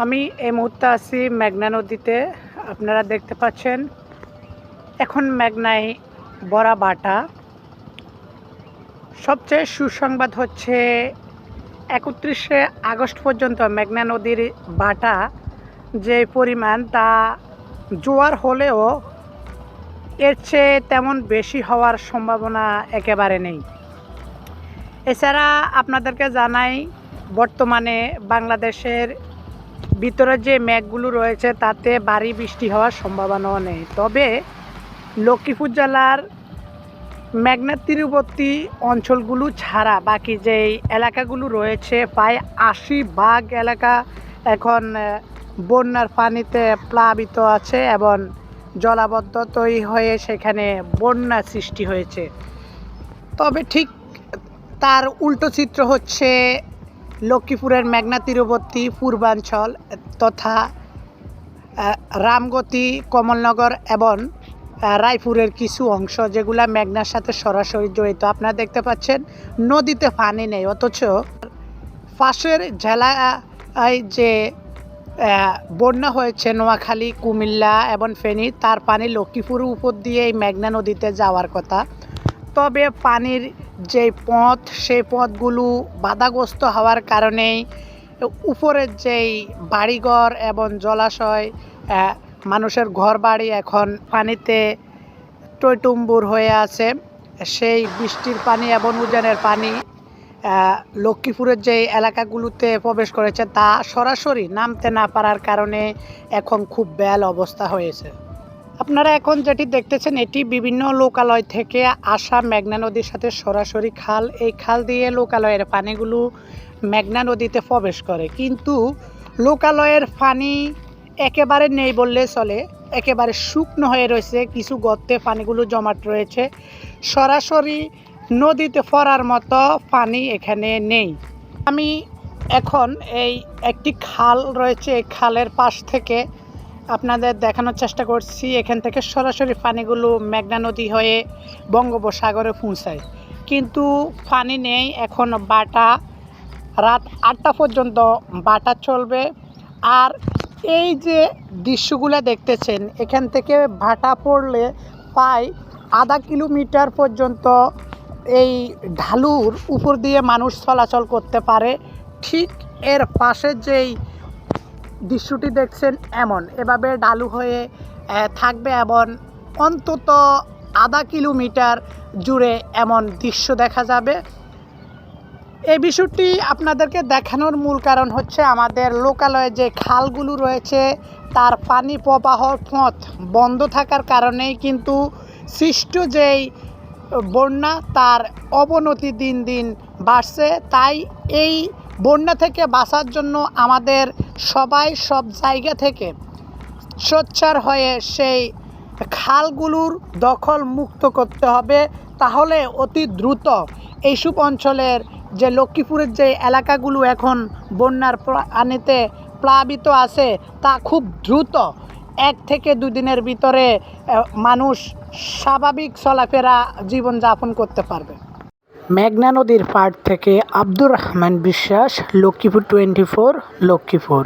আমি এই মুহূর্তে আছি মেঘনা নদীতে। আপনারা দেখতে পাচ্ছেন, এখন মেঘনায় বড়া বাটা। সবচেয়ে সুসংবাদ হচ্ছে, একত্রিশে আগস্ট পর্যন্ত মেঘনা নদীর বাটা যে পরিমাণ, তা জোয়ার হলেও এর চেয়ে তেমন বেশি হওয়ার সম্ভাবনা একেবারে নেই। এছাড়া আপনাদেরকে জানাই, বর্তমানে বাংলাদেশের ভিতরে যে মেঘগুলো রয়েছে, তাতে ভারী বৃষ্টি হওয়ার সম্ভাবনাও নেই। তবে লক্ষ্মীপুর জেলার মেঘনা তীরবর্তী অঞ্চলগুলো ছাড়া বাকি যেই এলাকাগুলো রয়েছে, প্রায় আশি ভাগ এলাকা এখন বন্যার পানিতে প্লাবিত আছে এবং জলাবদ্ধ তৈরি হয়ে সেখানে বন্যা সৃষ্টি হয়েছে। তবে ঠিক তার উল্টো চিত্র হচ্ছে লক্ষ্মীপুরের মেঘনা তীরবর্তী, পূর্বাঞ্চল তথা রামগতি, কমলনগর এবং রায়পুরের কিছু অংশ যেগুলা মেঘনার সাথে সরাসরি জড়িত। আপনারা দেখতে পাচ্ছেন, নদীতে পানি নেই, অথচ পাশের জেলায় যে বন্যা হয়েছে, নোয়াখালী, কুমিল্লা এবং ফেনী, তার পানি লক্ষ্মীপুর উপর দিয়ে এই মেঘনা নদীতে যাওয়ার কথা। তবে পানির যে পথ সেই পথগুলো বাধাগ্রস্ত হওয়ার কারণেই উপরের যেই বাড়িঘর এবং জলাশয় মানুষের ঘর বাড়ি এখন পানিতে টইটুম্বুর হয়ে আছে। সেই বৃষ্টির পানি এবং উজানের পানি লক্ষ্মীপুরের যে এলাকাগুলোতে প্রবেশ করেছে তা সরাসরি নামতে না পারার কারণে এখন খুব ব্যাল অবস্থা হয়েছে। আপনারা এখন যেটি দেখতেছেন, এটি বিভিন্ন লোকালয় থেকে আসা মেঘনা নদীর সাথে সরাসরি খাল। এই খাল দিয়ে লোকালয়ের পানিগুলো মেঘনা নদীতে প্রবেশ করে। কিন্তু লোকালয়ের পানি একেবারে নেই বললে চলে, একেবারে শুকনো হয়ে রয়েছে, কিছু গর্তে পানিগুলো জমাট রয়েছে। সরাসরি নদীতে পড়ার মতো পানি এখানে নেই। আমি এখন এই একটি খাল রয়েছে খালের পাশ থেকে আপনাদের দেখানোর চেষ্টা করছি। এখান থেকে সরাসরি পানিগুলো মেঘনা নদী হয়ে বঙ্গোপসাগরে পৌঁছায়। কিন্তু পানি নেই, এখন বাটা, রাত আটটা পর্যন্ত বাটা চলবে। আর এই যে দৃশ্যগুলো দেখতেছেন, এখান থেকে ভাটা পড়লে প্রায় আধা কিলোমিটার পর্যন্ত এই ঢালুর উপর দিয়ে মানুষ চলাচল করতে পারে। ঠিক এর পাশে যেই দৃশ্যটি দেখছেন এমন। এভাবে ডালু হয়ে থাকবে এবং অন্তত আধা কিলোমিটার জুড়ে এমন দৃশ্য দেখা যাবে। এই বিষয়টি আপনাদেরকে দেখানোর মূল কারণ হচ্ছে আমাদের লোকালয়ে যে খালগুলো রয়েছে, তার পানি প্রবাহ পথ বন্ধ থাকার কারণেই কিন্তু সৃষ্ট যেই বন্যা, তার অবনতি দিন দিন বাড়ছে। তাই এই বন্যা থেকে বাঁচার জন্য আমাদের সবাই সব জায়গা থেকে সোচ্চার হয়ে সেই খালগুলোর দখল মুক্ত করতে হবে, তাহলে অতি দ্রুত এইসব অঞ্চলের যে লক্ষ্মীপুরের যে এলাকাগুলো এখন বন্যার পানিতে প্লাবিত আছে, তা খুব দ্রুত এক থেকে দুদিনের ভিতরে মানুষ স্বাভাবিক চলাফেরা জীবনযাপন করতে পারবে। মেঘনা নদীর পাড় থেকে আব্দুর রহমান বিশ্বাস লক্ষ্মীপুর টোয়েন্টি ফোর লক্ষ্মীপুর।